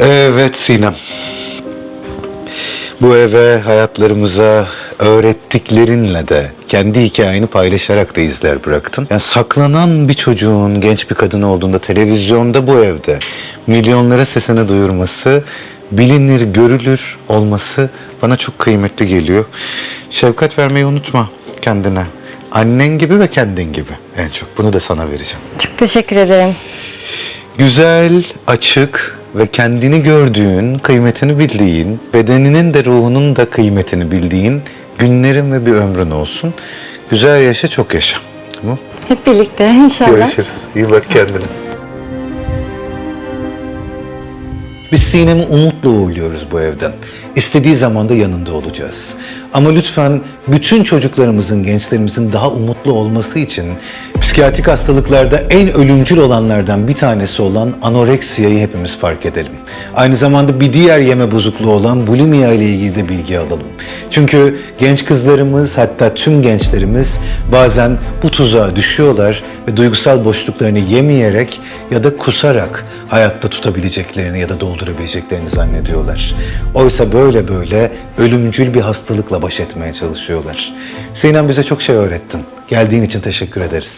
Evet Sinem. Bu eve hayatlarımıza öğrettiklerinle de kendi hikayeni paylaşarak da izler bıraktın. Yani saklanan bir çocuğun genç bir kadın olduğunda televizyonda bu evde milyonlara sesini duyurması, bilinir, görülür olması bana çok kıymetli geliyor. Şefkat vermeyi unutma kendine. Annen gibi ve kendin gibi en çok. Bunu da sana vereceğim. Çok teşekkür ederim. Güzel, açık ve kendini gördüğün, kıymetini bildiğin, bedeninin de ruhunun da kıymetini bildiğin günlerin ve bir ömrün olsun. Güzel yaşa, çok yaşa. Tamam? Hep birlikte inşallah. Görüşürüz. İyi bak kendine. Biz Sinem'i umutla uğurluyoruz bu evden. İstediği zaman da yanında olacağız. Ama lütfen bütün çocuklarımızın, gençlerimizin daha umutlu olması için psikiyatrik hastalıklarda en ölümcül olanlardan bir tanesi olan anoreksiyayı hepimiz fark edelim. Aynı zamanda bir diğer yeme bozukluğu olan bulimia ile ilgili de bilgi alalım. Çünkü genç kızlarımız hatta tüm gençlerimiz bazen bu tuzağa düşüyorlar ve duygusal boşluklarını yemeyerek ya da kusarak hayatta tutabileceklerini ya da doldurabileceklerini zannediyorlar. Oysa böyle böyle ölümcül bir hastalıkla baş etmeye çalışıyorlar. Sinem bize çok şey öğrettin. Geldiğin için teşekkür ederiz.